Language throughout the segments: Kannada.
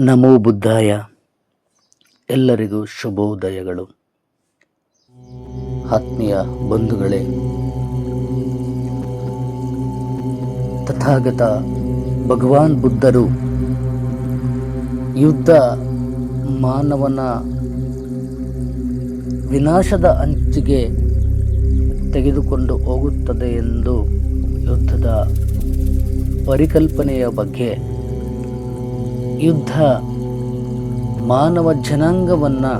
ನಮೋ ಬುದ್ಧಾಯ. ಎಲ್ಲರಿಗೂ ಶುಭೋದಯಗಳು. ಆತ್ಮೀಯ ಬಂಧುಗಳೇ, ತಥಾಗತ ಭಗವಾನ್ ಬುದ್ಧರು ಯುದ್ಧ ಮಾನವನ ವಿನಾಶದ ಅಂಚಿಗೆ ತೆಗೆದುಕೊಂಡು ಹೋಗುತ್ತದೆ ಎಂದು ಯುದ್ಧದ ಪರಿಕಲ್ಪನೆಯ ಬಗ್ಗೆ ಯುದ್ಧ ಮಾನವ ಜನಾಂಗವನ್ನು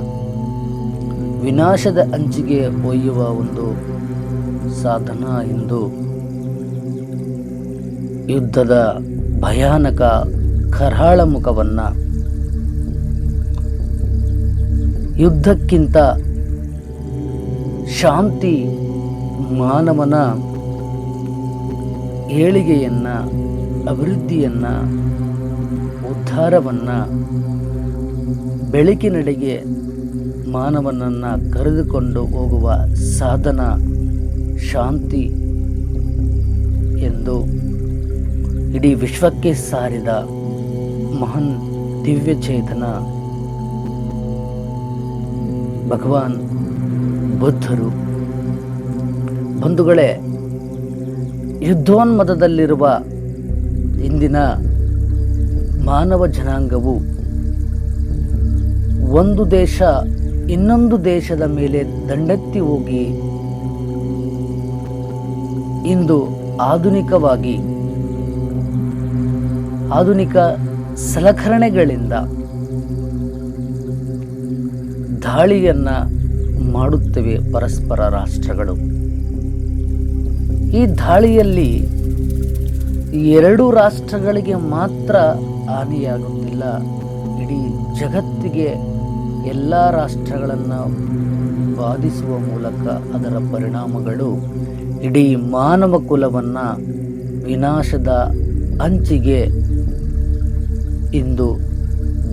ವಿನಾಶದ ಅಂಚಿಗೆ ಒಯ್ಯುವ ಒಂದು ಸಾಧನ ಎಂದು ಯುದ್ಧದ ಭಯಾನಕ ಕರಾಳ ಮುಖವನ್ನು ಯುದ್ಧಕ್ಕಿಂತ ಶಾಂತಿ ಮಾನವನ ಏಳಿಗೆಯನ್ನು, ಅಭಿವೃದ್ಧಿಯನ್ನು ಉದ್ಧಾರವನ್ನು ಬೆಳಕಿನಡೆಗೆ ಮಾನವನನ್ನು ಕರೆದುಕೊಂಡು ಹೋಗುವ ಸಾಧನ ಶಾಂತಿ ಎಂದು ಇಡೀ ವಿಶ್ವಕ್ಕೆ ಸಾರಿದ ಮಹಾನ್ ದಿವ್ಯ ಚೇತನ ಭಗವಾನ್ ಬುದ್ಧರು. ಬಂಧುಗಳೇ ಯುದ್ಧೋನ್ಮದದಲ್ಲಿರುವ ಇಂದಿನ ಮಾನವ ಜನಾಂಗವು ಒಂದು ದೇಶ ಇನ್ನೊಂದು ದೇಶದ ಮೇಲೆ ದಂಡೆತ್ತಿ ಹೋಗಿ ಇಂದು ಆಧುನಿಕವಾಗಿ, ಆಧುನಿಕ ಸಲಕರಣೆಗಳಿಂದ ದಾಳಿಯನ್ನು ಮಾಡುತ್ತವೆ ಪರಸ್ಪರ ರಾಷ್ಟ್ರಗಳು. ಈ ದಾಳಿಯಲ್ಲಿ ಎರಡು ರಾಷ್ಟ್ರಗಳಿಗೆ ಮಾತ್ರ ಹಾನಿಯಾಗುತ್ತಿಲ್ಲ ಇಡೀ ಜಗತ್ತಿಗೆ ಎಲ್ಲ ರಾಷ್ಟ್ರಗಳನ್ನು ಬಾಧಿಸುವ ಮೂಲಕ ಅದರ ಪರಿಣಾಮಗಳು ಇಡೀ ಮಾನವ ಕುಲವನ್ನು ವಿನಾಶದ ಅಂಚಿಗೆ ಇಂದು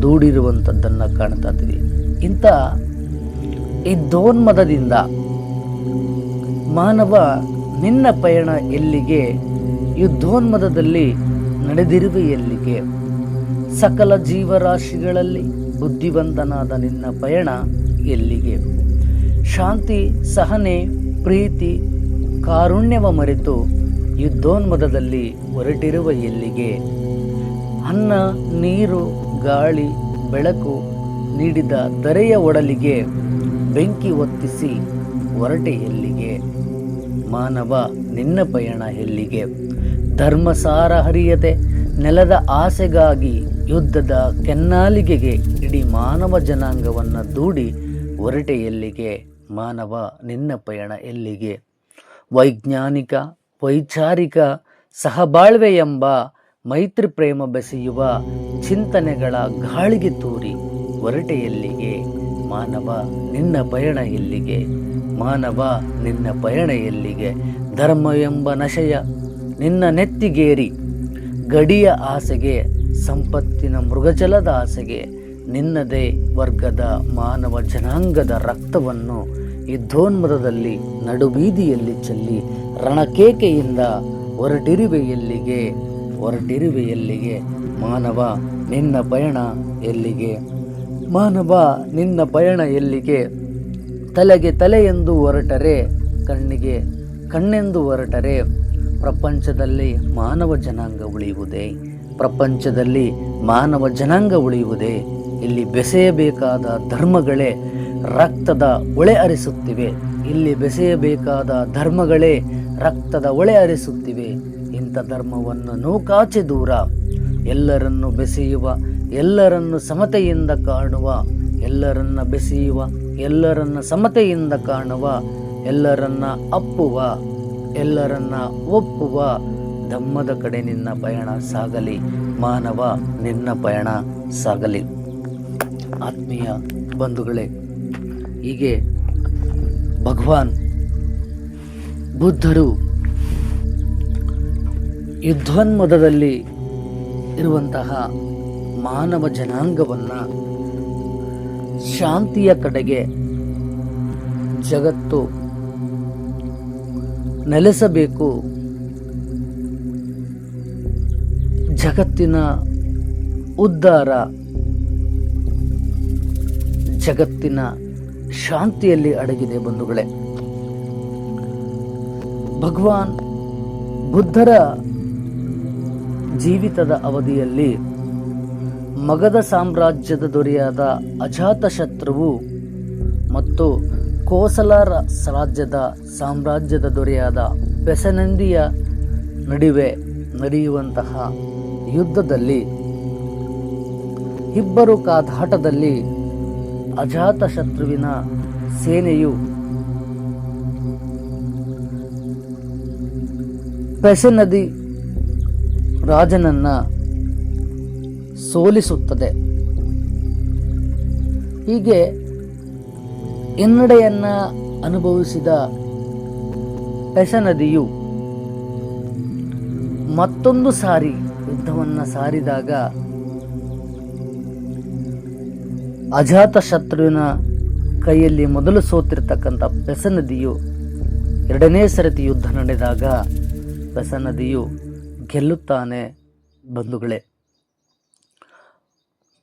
ದೂಡಿರುವಂಥದ್ದನ್ನು ಕಾಣ್ತಾ ಇದ್ದೀವಿ. ಇಂಥ ಈ ದೋನ್ಮದದಿಂದ ಮಾನವ ನಿನ್ನ ಪಯಣ ಎಲ್ಲಿಗೆ ಯುದ್ಧೋನ್ಮದದಲ್ಲಿ ನಡೆದಿರುವೆ ಎಲ್ಲಿಗೆ? ಸಕಲ ಜೀವರಾಶಿಗಳಲ್ಲಿ ಬುದ್ಧಿವಂತನಾದ ನಿನ್ನ ಪಯಣ ಎಲ್ಲಿಗೆ? ಶಾಂತಿ, ಸಹನೆ, ಪ್ರೀತಿ, ಕಾರುಣ್ಯವ ಮರೆತು ಯುದ್ಧೋನ್ಮದದಲ್ಲಿ ಹೊರಟಿರುವ ಎಲ್ಲಿಗೆ? ಅನ್ನ, ನೀರು, ಗಾಳಿ, ಬೆಳಕು ನೀಡಿದ ದರೆಯ ಒಡಲಿಗೆ ಬೆಂಕಿ ಒತ್ತಿಸಿ ಹೊರಟೆ ಎಲ್ಲಿಗೆ? ಮಾನವ, ನಿನ್ನ ಪಯಣ ಎಲ್ಲಿಗೆ? ಧರ್ಮಸಾರ ಹರಿಯದೆ ನೆಲದ ಆಸೆಗಾಗಿ ಯುದ್ಧದ ಕೆನ್ನಾಲಿಗೆಗೆ ಇಡೀ ಮಾನವ ಜನಾಂಗವನ್ನು ದೂಡಿ ಹೊರಟೆ ಎಲ್ಲಿಗೆ? ಮಾನವ ನಿನ್ನ ಪಯಣ ಎಲ್ಲಿಗೆ? ವೈಜ್ಞಾನಿಕ, ವೈಚಾರಿಕ, ಸಹಬಾಳ್ವೆ ಎಂಬ ಮೈತ್ರಿ ಪ್ರೇಮ ಬೆಸೆಯುವ ಚಿಂತನೆಗಳ ಗಾಳಿಗೆ ತೂರಿ ಹೊರಟೆ ಎಲ್ಲಿಗೆ? ಮಾನವ ನಿನ್ನ ಪಯಣ ಎಲ್ಲಿಗೆ? ಮಾನವ ನಿನ್ನ ಪಯಣ ಎಲ್ಲಿಗೆ? ಧರ್ಮ ಎಂಬ ನಶೆಯ ನಿನ್ನ ನೆತ್ತಿಗೇರಿ ಗಡಿಯ ಆಸೆಗೆ, ಸಂಪತ್ತಿನ ಮೃಗಜಲದ ಆಸೆಗೆ ನಿನ್ನದೇ ವರ್ಗದ ಮಾನವ ಜನಾಂಗದ ರಕ್ತವನ್ನು ಯುದ್ಧೋನ್ಮದದಲ್ಲಿ ನಡುಬೀದಿಯಲ್ಲಿ ಚೆಲ್ಲಿ ರಣಕೇಕೆಯಿಂದ ಹೊರಟಿರುವೆ ಎಲ್ಲಿಗೆ ಹೊರಟಿರುವೆ ಎಲ್ಲಿಗೆ ಮಾನವ ನಿನ್ನ ಪಯಣ ಎಲ್ಲಿಗೆ? ಮಾನವ ನಿನ್ನ ಪಯಣ ಎಲ್ಲಿಗೆ? ತಲೆಗೆ ತಲೆ ಎಂದು ಹೊರಟರೆ, ಕಣ್ಣಿಗೆ ಕಣ್ಣೆಂದು ಹೊರಟರೆ ಪ್ರಪಂಚದಲ್ಲಿ ಮಾನವ ಜನಾಂಗ ಉಳಿಯುವುದೇ? ಪ್ರಪಂಚದಲ್ಲಿ ಮಾನವ ಜನಾಂಗ ಉಳಿಯುವುದೇ? ಇಲ್ಲಿ ಬೆಸೆಯಬೇಕಾದ ಧರ್ಮಗಳೇ ರಕ್ತದ ಒಳೆ ಅರಿಸುತ್ತಿವೆ. ಇಲ್ಲಿ ಬೆಸೆಯಬೇಕಾದ ಧರ್ಮಗಳೇ ರಕ್ತದ ಒಳೆ ಅರಿಸುತ್ತಿವೆ. ಇಂಥ ಧರ್ಮವನ್ನು ನೂಕಾಚೆ ದೂರ, ಎಲ್ಲರನ್ನು ಬೆಸೆಯುವ, ಎಲ್ಲರನ್ನು ಸಮತೆಯಿಂದ ಕಾಣುವ, ಎಲ್ಲರನ್ನ ಬೆಸೆಯುವ, ಎಲ್ಲರನ್ನ ಸಮತೆಯಿಂದ ಕಾಣುವ, ಎಲ್ಲರನ್ನ ಅಪ್ಪುವ ಎಲ್ಲರನ್ನ ಒಪ್ಪುವ ಧಮ್ಮದ ಕಡೆ ನಿನ್ನ ಪಯಣ ಸಾಗಲಿ. ಮಾನವ, ನಿನ್ನ ಪಯಣ ಸಾಗಲಿ. ಆತ್ಮೀಯ ಬಂಧುಗಳೇ, ಹೀಗೆ ಭಗವಾನ್ ಬುದ್ಧರು ಯುದ್ಧೋನ್ಮದದಲ್ಲಿ ಇರುವಂತಹ ಮಾನವ ಜನಾಂಗವನ್ನು ಶಾಂತಿಯ ಕಡೆಗೆ ಜಗತ್ತು ನೆಲೆಸಬೇಕು. ಜಗತ್ತಿನ ಉದ್ಧಾರ. ಜಗತ್ತಿನ ಶಾಂತಿಯಲ್ಲಿ ಅಡಗಿದೆ ಬಂಧುಗಳೇ. ಭಗವಾನ್ ಬುದ್ಧರ ಜೀವಿತದ ಅವಧಿಯಲ್ಲಿ ಮಗಧ ಸಾಮ್ರಾಜ್ಯದ ದೊರೆಯಾದ ಅಜಾತಶತ್ರುವು ಮತ್ತು ಕೋಸಲ ರ- ರಾಜ್ಯದ ಸಾಮ್ರಾಜ್ಯದ ದೊರೆಯಾದ ಬೆಸನಂದಿಯ ನಡುವೆ ನಡೆಯುವಂತಹ ಯುದ್ಧದಲ್ಲಿ ಇಬ್ಬರು ಕಾದಾಟದಲ್ಲಿ ಅಜಾತಶತ್ರುವಿನ ಸೇನೆಯು ಬೆಸನದಿ ರಾಜನನ್ನ ಸೋಲಿಸುತ್ತದೆ. ಹೀಗೆ ಹಿನ್ನಡೆಯನ್ನ ಅನುಭವಿಸಿದ ಪೆಸನದಿಯು ಮತ್ತೊಂದು ಸಾರಿ ಯುದ್ಧವನ್ನು ಸಾರಿದಾಗ ಅಜಾತ ಶತ್ರುವಿನ ಕೈಯಲ್ಲಿ ಮೊದಲು ಸೋತಿರ್ತಕ್ಕಂಥ ಪೆಸನದಿಯು ಎರಡನೇ ಸರತಿ ಯುದ್ಧ ನಡೆದಾಗ ಪೆಸನದಿಯು ಗೆಲ್ಲುತ್ತಾನೆ ಬಂಧುಗಳೇ.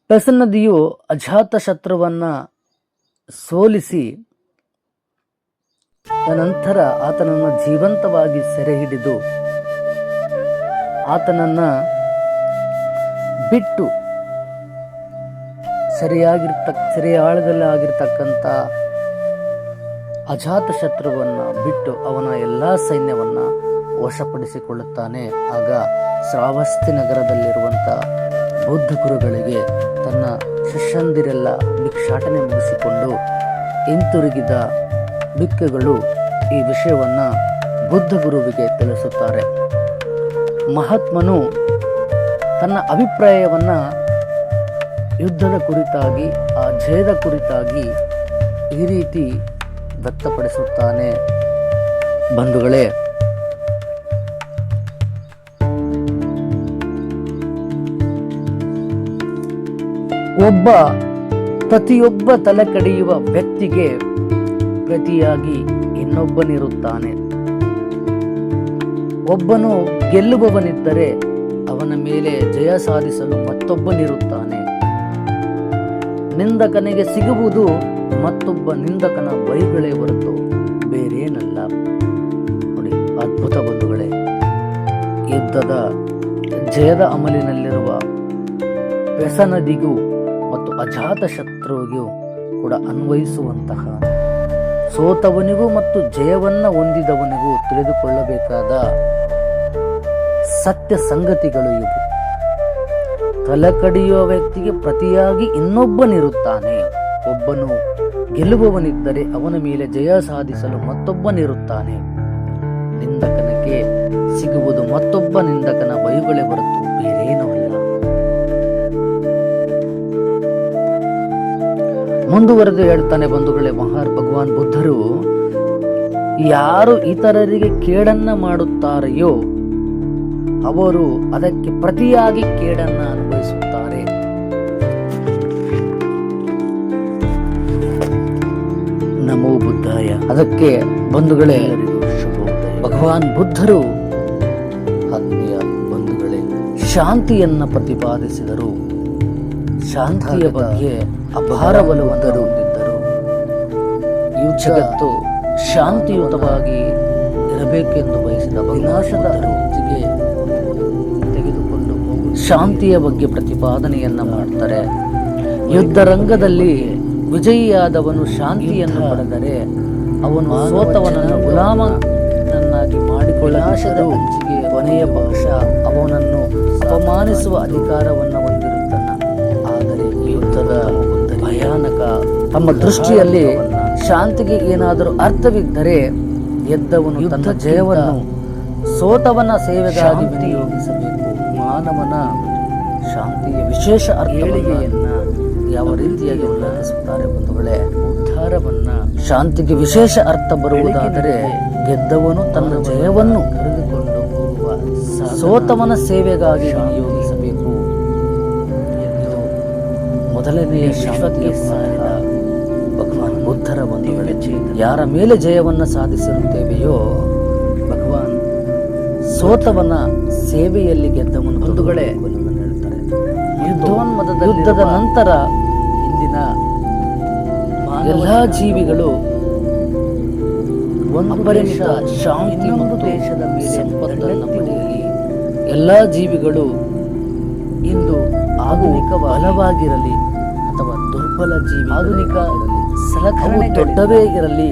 ಪೆಸನದಿಯು ಅಜಾತ ಶತ್ರುವನ್ನ ಸೋಲಿಸಿ ನಂತರ ಆತನನ್ನು ಜೀವಂತವಾಗಿ ಸೆರೆ ಹಿಡಿದು ಆತನನ್ನ ಬಿಟ್ಟು ಸರಿಯಾಗಿರ್ತಕ್ಕ ಸೆರೆಯಾಳದಲ್ಲಿ ಆಗಿರ್ತಕ್ಕಂಥ ಅಜಾತ ಶತ್ರುವನ್ನ ಬಿಟ್ಟು ಅವನ ಎಲ್ಲ ಸೈನ್ಯವನ್ನ ವಶಪಡಿಸಿಕೊಳ್ಳುತ್ತಾನೆ. ಆಗ ಶ್ರಾವಸ್ತಿ ನಗರದಲ್ಲಿರುವಂಥ ಬೌದ್ಧ ಗುರುಗಳಿಗೆ ತನ್ನ ಶಿಷ್ಯಂದಿರೆಲ್ಲ ಭಿಕ್ಷಾಟನೆ ಮುಗಿಸಿಕೊಂಡು ಹಿಂತಿರುಗಿದ ಭಿಕ್ಕುಗಳು ಈ ವಿಷಯವನ್ನು ಬುದ್ಧ ಗುರುವಿಗೆ ತಿಳಿಸುತ್ತಾರೆ. ಮಹಾತ್ಮನು ತನ್ನ ಅಭಿಪ್ರಾಯವನ್ನು ಯುದ್ಧದ ಕುರಿತಾಗಿ, ಆ ಜಯದ ಕುರಿತಾಗಿ ಈ ರೀತಿ ವ್ಯಕ್ತಪಡಿಸುತ್ತಾನೆ. ಬಂಧುಗಳೇ ಒಬ್ಬ, ಪ್ರತಿಯೊಬ್ಬ ತಲೆ ಕಡಿಯುವ ವ್ಯಕ್ತಿಗೆ ಪ್ರತಿಯಾಗಿ ಇನ್ನೊಬ್ಬನಿರುತ್ತಾನೆ. ಒಬ್ಬನು ಗೆಲ್ಲುವವನಿದ್ದರೆ ಅವನ ಮೇಲೆ ಜಯ ಸಾಧಿಸಲು ಮತ್ತೊಬ್ಬನಿರುತ್ತಾನೆ. ನಿಂದಕನಿಗೆ ಸಿಗುವುದು ಮತ್ತೊಬ್ಬ ನಿಂದಕನ ಬೈಗಳೇ ಹೊರತು ಬೇರೇನಲ್ಲ. ನೋಡಿ, ಅದ್ಭುತ ಬಂಧುಗಳೇ, ಯುದ್ಧದ ಜಯದ ಅಮಲಿನಲ್ಲಿರುವ ವ್ಯಸನದಿಗೂ ಅಜಾತ ಶತ್ರುವಿಗೂ ಕೂಡ ಅನ್ವಯಿಸುವಂತಹ ಸೋತವನಿಗೂ ಮತ್ತು ಜಯವನ್ನು ಹೊಂದಿದವನಿಗೂ ತಿಳಿದುಕೊಳ್ಳಬೇಕಾದ ಸತ್ಯ ಸಂಗತಿಗಳು ಇವು. ತಲೆ ಕಡಿಯುವ ವ್ಯಕ್ತಿಗೆ ಪ್ರತಿಯಾಗಿ ಇನ್ನೊಬ್ಬನಿರುತ್ತಾನೆ ಒಬ್ಬನು ಗೆಲ್ಲುವವನಿದ್ದರೆ ಅವನ ಮೇಲೆ ಜಯ ಸಾಧಿಸಲು ಮತ್ತೊಬ್ಬನಿರುತ್ತಾನೆ ನಿಂದಕನಕ್ಕೆ ಸಿಗುವುದು ಮತ್ತೊಬ್ಬ ನಿಂದಕನ ಬೈಗಳೇ ಹೊರತು ಬೇರೇನೂ ಮುಂದುವರೆದು ಹೇಳ್ತಾನೆ ಬಂಧುಗಳೇ, ಮಹಾರ್ ಭಗವಾನ್ ಬುದ್ಧರು, ಯಾರು ಇತರರಿಗೆ ಕೇಡನ್ನ ಮಾಡುತ್ತಾರೆಯೋ, ಅವರು ಅದಕ್ಕೆ ಪ್ರತಿಯಾಗಿ ಕೇಡನ್ನ ಅನುಭವಿಸುತ್ತಾರೆ. ನಮೋ ಬುದ್ಧಾಯ. ಅದಕ್ಕೆ ಬಂಧುಗಳೇ, ಭಗವಾನ್ ಬುದ್ಧರು, ಆತ್ಮೀಯ ಬಂಧುಗಳೇ, ಶಾಂತಿಯನ್ನ ಪ್ರತಿಪಾದಿಸಿದರು. ಶಾಂತಿಯ ಬಗ್ಗೆ ಅಪಾರ ಬಲವಂತರು ಹೊಂದಿದ್ದರು ಈ ಜಗತ್ತು ಶಾಂತಿಯುತವಾಗಿ ಇರಬೇಕೆಂದು ಬಯಸಿದ ವಿನಾಶದ ವೃತ್ತಿಗೆ ತೆಗೆದುಕೊಂಡು ಶಾಂತಿಯ ಬಗ್ಗೆ ಪ್ರತಿಪಾದನೆಯನ್ನ ಮಾಡ್ತಾರೆ. ಯುದ್ಧ ರಂಗದಲ್ಲಿ ವಿಜಯಿಯಾದವನು ಶಾಂತಿಯನ್ನು ಪಡೆದರೆ ಅವನು ಸೋತವನನ್ನು ಗುಲಾಮನನ್ನಾಗಿ ಮಾಡಿಕೊಳ್ಳಾಶದ ಹಂಚಿಗೆ ಕೊನೆಯ ಪಕ್ಷ ಅವನನ್ನು ಅಪಮಾನಿಸುವ ಅಧಿಕಾರವನ್ನು ಹೊಂದಿರುತ್ತಾನೆ. ಆದರೆ ಯುದ್ಧದ ತಮ್ಮ ದೃಷ್ಟಿಯಲ್ಲಿ ಶಾಂತಿಗೆ ಏನಾದರೂ ಅರ್ಥವಿದ್ದರೆ ಎದ್ದವನು ತನ್ನ ಜಯವನ್ನು ಸೋತವನ ಸೇವೆಗಾಗಿ ವಿನಿಯೋಗಿಸಬೇಕು ಮಾನವನ ಶಾಂತಿಯ ವಿಶೇಷ ಏಳಿಗೆಯನ್ನ ಯಾವ ರೀತಿಯಾಗಿ ಉಲ್ಲೇಖಿಸುತ್ತಾರೆ ಬಂಧುಗಳೇ? ಉದ್ಧಾರವನ್ನ ಶಾಂತಿಗೆ ವಿಶೇಷ ಅರ್ಥ ಬರುವುದಾದರೆ ಗೆದ್ದವನು ತನ್ನ ಜಯವನ್ನು ಕರೆದುಕೊಂಡು ಹೋಗುವ ಸೋತವನ ಸೇವೆಗಾಗಿ ವಿನಿಯೋಗಿಸಬೇಕು ಮೊದಲನೆಯ ಶಾಂತಿಯ ಸಾರಿದ ಭಗವಾನ್ ಬುದ್ಧರ ಬಂಧುಗಳೇ ಯಾರ ಮೇಲೆ ಜಯವನ್ನು ಸಾಧಿಸಿರುತ್ತೇವೆಯೋ ಭಗವಾನ್ ಸೋತವನ ಸೇವೆಯಲ್ಲಿ ಗೆದ್ದವನು ಬಂಧುಗಳೇ ಹೇಳ್ತಾರೆ ಯುದ್ಧದ ನಂತರ ಇಂದಿನ ಎಲ್ಲ ಜೀವಿಗಳು ಒಂದು ದೇಶ ಶಾಂತಿ ಮತ್ತು ದೇಶದ ಮೇಲೆ ಸಂಪತ್ತನ್ನು ಪಡೆಯಲಿ. ಎಲ್ಲ ಜೀವಿಗಳು ಇಂದು ಆಧುನಿಕ ಬಲವಾಗಿರಲಿ. ದುರ್ಬಲ ಜೀವಿ ಆಧುನಿಕ ಸಲಕರಣೆ ದೊಡ್ಡವೇ ಇರಲಿ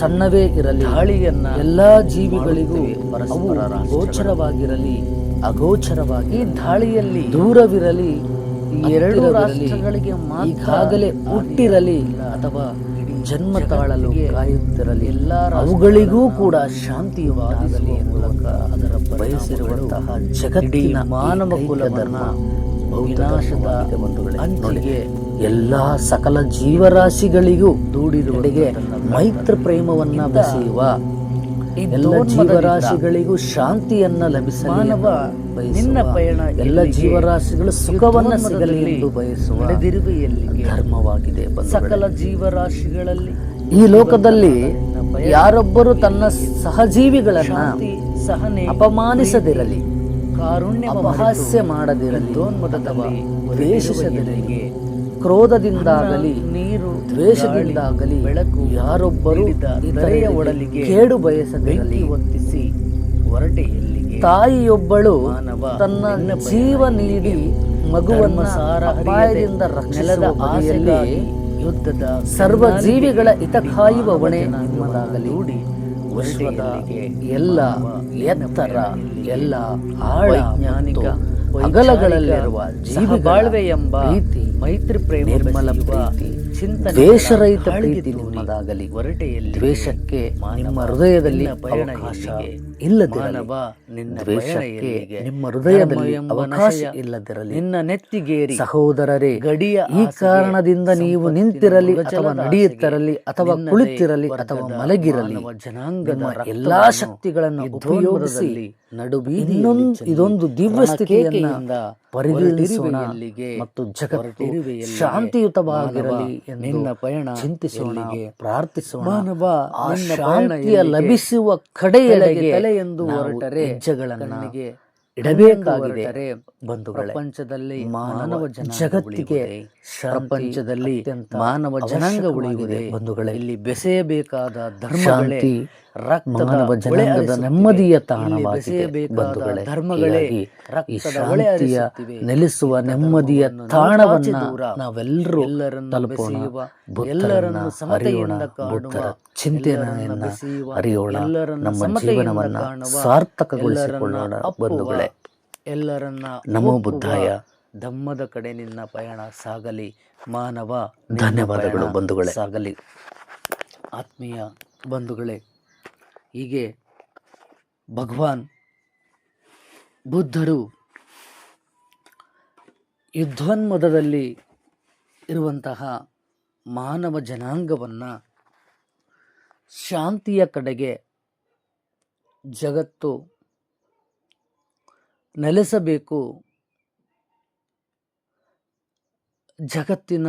ಸಣ್ಣವೇ ಇರಲಿ ಗಾಳಿಯನ್ನ ಎಲ್ಲಾ ಜೀವಿಗಳಿಗೂ ಪರಸ್ಪರ ಗೋಚರವಾಗಿರಲಿ ಅಗೋಚರವಾಗಿ ದಾಳಿಯಲ್ಲಿ ದೂರವಿರಲಿ ಎರಡು ರಾಷ್ಟ್ರಗಳಿಗೆ ಈಗಾಗಲೇ ಹುಟ್ಟಿರಲಿ ಅಥವಾ ಜನ್ಮ ತಾಳಲು ಕಾಯುತ್ತಿರಲಿ. ಎಲ್ಲ ಅವುಗಳಿಗೂ ಕೂಡ ಶಾಂತಿಯುವಾಗಲಿ ಮೂಲಕ ಅದರ ಬಯಸಿರುವಂತಹ ಜಗತ್ತಿನ ಮಾನವ ಕುಲಧರ್ಮ ವಿನಾಶದ ಅಂಚಿಗೆ ಎಲ್ಲ ಸಕಲ ಜೀವರಾಶಿಗಳಿಗೂ ದೂಡಿರುವಡೆಗೆ ಮೈತ್ರ ಪ್ರೇಮವನ್ನ ಬೆಸೆಯುವ ಎಲ್ಲ ಜೀವರಾಶಿಗಳಿಗೂ ಶಾಂತಿಯನ್ನ ಲಭಿಸಲು ನಿನ್ನ ಪಯಣ ಎಲ್ಲ ಜೀವರಾಶಿಗಳು ಸುಖವನ್ನ ಸಿಗಲಿ ಎಂದು ಬಯಸುವ ಧರ್ಮವಾಗಿದೆ ಸಕಲ ಜೀವರಾಶಿಗಳಲ್ಲಿ ಈ ಲೋಕದಲ್ಲಿ ಯಾರೊಬ್ಬರು ತನ್ನ ಸಹಜೀವಿಗಳನ್ನ ಸಹನೆ ಅಪಮಾನಿಸದಿರಲಿ. ಕಾರುಣ್ಯ ಅಪಹಾಸ್ಯ ಮಾಡದಿರಲಿ. ಅಥವಾ ದ್ವೇಷಿಸದಿರಲಿ. ಕ್ರೋಧದಿಂದಾಗಲಿ ನೀರು ದ್ವೇಷದಿಂದಾಗಲಿ ಬೆಳಕು ಯಾರೊಬ್ಬರು ಇತರೆಯ ಒಡಲಿಗೆ ಕೇಡು ಬಯಸದಿರಲಿ. ಒತ್ತಿಸಿ ಹೊರಟೆ ತಾಯಿಯೊಬ್ಬಳು ತನ್ನ ಜೀವ ನೀಡಿ ಮಗುವನ್ನು ಸಾರ ಅಪಾಯದಿಂದ ರಕ್ಷಣದ ಆಸೆಯಲ್ಲಿ ಯುದ್ಧದ ಸರ್ವ ಜೀವಿಗಳ ಹಿತ ಕಾಯುವ ಹೊಣೆ ನಿಮ್ಮದಾಗಲಿ. ವಿಶ್ವದ ಎಲ್ಲ ಎತ್ತರ ಎಲ್ಲ ಆಳ ಜ್ಞಾನಿಕ ಅಗಲಗಳಲ್ಲಿರುವ ಜೀವ ಬಾಳ್ವೆ ಎಂಬ ರೀತಿ ಮೈತ್ರಿ ಪ್ರೇಮ ನಿರ್ಮಲ ಪ್ರೀತಿ ಚಿಂತನೆ ದ್ವೇಷರಹಿತ ಪ್ರೀತಿ ನಿಮ್ಮದಾಗಲಿ. ಹೊರಟೆಯಲ್ಲಿ ದ್ವೇಷಕ್ಕೆ ನಿಮ್ಮ ಹೃದಯದಲ್ಲಿ ಅವಕಾಶ ಇಲ್ಲದಿರಲಿ. ನಿನ್ನ ದ್ವೇಷಕ್ಕೆ ನಿಮ್ಮ ಹೃದಯದಲ್ಲಿ ಅವಕಾಶ ಇಲ್ಲದಿರಲಿ. ನಿನ್ನ ನೆತ್ತಿಗೇರಿ ಸಹೋದರರೇ ಗಡಿಯ ಈ ಕಾರಣದಿಂದ ನೀವು ನಿಂತಿರಲಿ ಅಥವಾ ನಡೆಯುತ್ತಿರಲಿ ಅಥವಾ ಕುಳಿತಿರಲಿ ಅಥವಾ ಮಲಗಿರಲಿ ಜನಾಂಗದ ಎಲ್ಲಾ ಶಕ್ತಿಗಳನ್ನು ಉಪಯೋಗಿಸಿ ನಡುವಿ ಇನ್ನೊಂದು ಇದೊಂದು ದಿವ್ಯ ಸ್ಥಿತಿಯನ್ನ ಪರಿಗಣಿಸೋಣ ಮತ್ತು ಜಗತ್ತು ಶಾಂತಿಯುತವಾಗಿರಲಿ ನಿನ್ನ ಪಯಣ ಚಿಂತಿಸೋಣ ಪ್ರಾರ್ಥಿಸೋಣ. ಆ ಶಾಂತಿಯ ಲಭಿಸುವ ಕಡೆಯೆಡೆಗೆ ಎಂದು ಹೊರಟರೆ ಹೆಜ್ಜೆಗಳನ್ನು ಇಡಬೇಕಾಗಿದೆ ಬಂಧುಗಳೇ. ಪ್ರಪಂಚದಲ್ಲಿ ಮಾನವ ಜಗತ್ತಿಗೆ ಪ್ರಪಂಚದಲ್ಲಿ ಮಾನವ ಜನಾಂಗ ಉಳಿಯುವುದೇ. ಬಂಧುಗಳೇ. ಇಲ್ಲಿ ಬೆಸೆಯಬೇಕಾದ ಧರ್ಮಗಳೇ ಜನಾಂಗದ ನೆಮ್ಮದಿಯ ತಾಣವಾಗಿದೆ ಧರ್ಮಗಳೇ ಈ ಶಾಂತಿಯ ನೆಲೆಸುವ ನೆಮ್ಮದಿಯ ತಾಣವನ್ನ ನಾವೆಲ್ಲರೂ ತಲುಪೋಣ. ಎಲ್ಲರನ್ನು ಅರಿಯೋಣ ಬುದ್ಧರ ಚಿಂತನೆಯನ್ನ ಅರಿಯೋಣ. ನಮ್ಮ ಜೀವನವನ್ನ ಸಾರ್ಥಕಗೊಳಿಸಿಕೊಳ್ಳೋಣ ಬಂಧುಗಳೇ. ಎಲ್ಲರನ್ನ ನಮೋ ಬುದ್ಧಾಯ. ಧಮ್ಮದ ಕಡೆ ನಿನ್ನ ಪಯಣ ಸಾಗಲಿ. ಮಾನವ ಧನ್ಯವಾದಗಳು ಬಂಧುಗಳೇ. ಸಾಗಲಿ. ಆತ್ಮೀಯ ಬಂಧುಗಳೇ ಹೀಗೆ ಭಗವಾನ್ ಬುದ್ಧರು ಯುದ್ಧೋನ್ಮದದಲ್ಲಿ ಇರುವಂತಹ ಮಾನವ ಜನಾಂಗವನ್ನು ಶಾಂತಿಯ ಕಡೆಗೆ ಜಗತ್ತು ನೆಲೆಸಬೇಕು. ಜಗತ್ತಿನ